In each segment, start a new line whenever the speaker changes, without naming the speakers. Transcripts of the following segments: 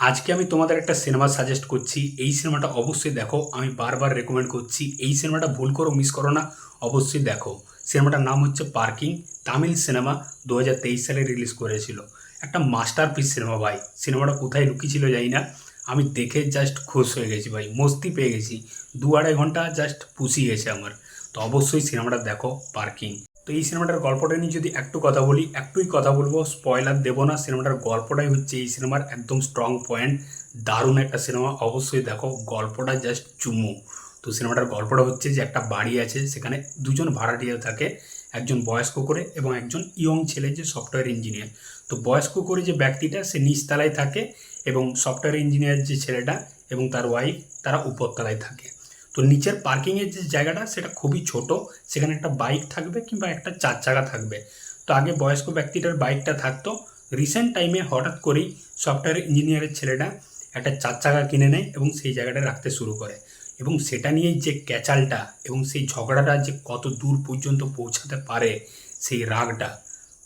আজকে আমি তোমাদের একটা সিনেমা সাজেস্ট করছি। এই সিনেমাটা অবশ্যই দেখো। আমি বারবার রেকমেন্ড করছি। এই সিনেমাটা ভুল করো মিস করো না। অবশ্যই দেখো। সিনেমাটার নাম হচ্ছে পার্কিং তামিল সিনেমা দু হাজার তেইশ সালে রিলিজ করেছিল। একটা মাস্টারপিস সিনেমা ভাই। সিনেমাটা কোথায় লুকিয়েছিল জানি না। আমি দেখে জাস্ট খুশ হয়ে গেছি ভাই। মস্তি পেয়ে গেছি। দু আড়াই ঘণ্টা জাস্ট পুষিয়ে গেছে আমার। তো অবশ্যই সিনেমাটা দেখো পার্কিং তো এই সিনেমাটার গল্পটা নিয়ে যদি একটু কথা বলি, একটুই কথা বলব স্পয়লার দেবো না। সিনেমাটার গল্পটাই হচ্ছে এই সিনেমার একদম স্ট্রং পয়েন্ট দারুণ একটা সিনেমা। অবশ্যই দেখো, গল্পটা জাস্ট চুমু। তো সিনেমাটার গল্পটা হচ্ছে যে একটা বাড়ি আছে, সেখানে দুজন ভাড়াটিয়া থাকে, একজন বয়স্ক করে এবং একজন ইয়ং ছেলে যে সফটওয়্যার ইঞ্জিনিয়ার তো বয়স্ক করে যে ব্যক্তিটা, সে নিচতলায় থাকে এবং সফটওয়্যার ইঞ্জিনিয়ার যে ছেলেটা এবং তার ওয়াইফ তারা উপরতলায় থাকে। তো নিচের পার্কিংয়ের যে জায়গাটা, সেটা খুবই ছোট। সেখানে একটা বাইক থাকবে কিংবা একটা চার চাকা থাকবে। তো আগে বয়স্ক ব্যক্তিটার বাইকটা থাকতো। রিসেন্ট টাইমে হঠাৎ করেই সফটওয়্যার ইঞ্জিনিয়ারের ছেলেটা একটা চার চাকা কিনে নেয় এবং সেই জায়গাটা রাখতে শুরু করে। এবং সেটা নিয়েই যে ক্যাচালটা এবং সেই ঝগড়াটা যে কত দূর পর্যন্ত পৌঁছাতে পারে, সেই রাগটা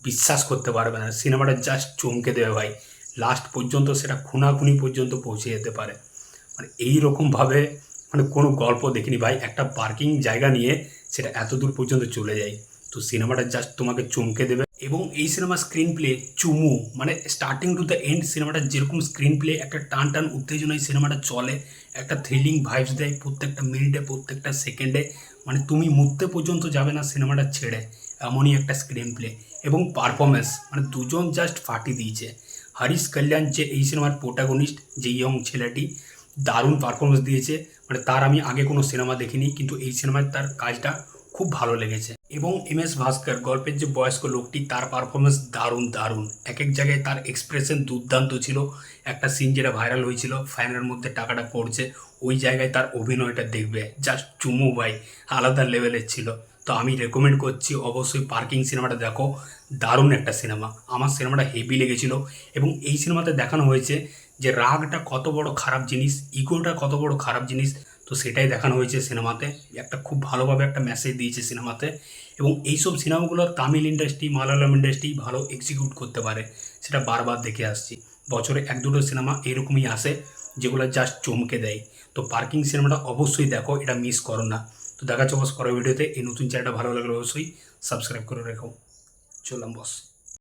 বিশ্বাস করতে পারবে না। সিনেমাটা জাস্ট চমকে দেবে ভাই। লাস্ট পর্যন্ত সেটা খুনাখুনি পর্যন্ত পৌঁছে যেতে পারে। মানে এই রকমভাবে মানে কোনো গল্প দেখিনি ভাই, একটা পার্কিং জায়গা নিয়ে সেটা এত দূর পর্যন্ত চলে যায়। তো সিনেমাটা জাস্ট তোমাকে চমকে দেবে। এবং এই সিনেমা স্ক্রিন প্লে চুমু মানে স্টার্টিং টু দ্য এন্ড সিনেমাটা যেরকম স্ক্রিন প্লে একটা টান টান উত্তেজনায় সিনেমাটা চলে, একটা থ্রিলিং ভাইবস দেয় প্রত্যেকটা মিনিটে প্রত্যেকটা সেকেন্ডে মানে তুমি মুহূর্তে পর্যন্ত যাবে না সিনেমাটা ছেড়ে, এমনই একটা স্ক্রিন প্লে এবং পারফরমেন্স মানে দুজন জাস্ট ফাটি দিয়েছে। হরিশ কল্যাণ যে এই সিনেমার প্রোটাগনিস্ট যে ইয়ং ছেলেটি দারুণ পারফরমেন্স দিয়েছে। মানে তার আমি আগে কোনো সিনেমা দেখিনি, কিন্তু এই সিনেমায় তার কাজটা খুব ভালো লেগেছে। এবং এম এস ভাস্কর, গল্পের যে বয়স্ক লোকটি, তার পারফরমেন্স দারুণ দারুণ। এক এক জায়গায় তার এক্সপ্রেশন দুর্দান্ত ছিল। একটা সিন যেটা ভাইরাল হয়েছিল ফ্যানের মধ্যে টাকাটা পড়ছে, ওই জায়গায় তার অভিনয়টা দেখবে। জাস্ট চুমু ভাই, আলাদা লেভেলের ছিল। তো আমি রেকমেন্ড করছি, অবশ্যই পার্কিং সিনেমাটা দেখো। দারুণ একটা সিনেমা আমার সিনেমাটা হেভি লেগেছিল। এবং এই সিনেমাতে দেখানো হয়েছে যে রাগটা কত বড় খারাপ জিনিস ইগোটা কত বড় খারাপ জিনিস, তো সেটাই দেখানো হয়েছে সিনেমাতে। একটা খুব ভালোভাবে একটা মেসেজ দিয়েছে সিনেমাতে। এবং এইসব সিনেমাগুলো তামিল ইন্ডাস্ট্রি মালায়ালাম ইন্ডাস্ট্রি ভালো এক্সিকিউট করতে পারে। সেটা বারবার দেখে আসছি। বছরে এক দুটো সিনেমা এরকমই আসে, যেগুলো জাস্ট চমকে দেয়। তো পার্কিং সিনেমাটা অবশ্যই দেখো, এটা মিস করো না। তো দেখা বস পরের ভিডিওতে এই নতুন চ্যানেলটা ভালো লাগলে অবশ্যই সাবস্ক্রাইব করে রেখো। চললাম বস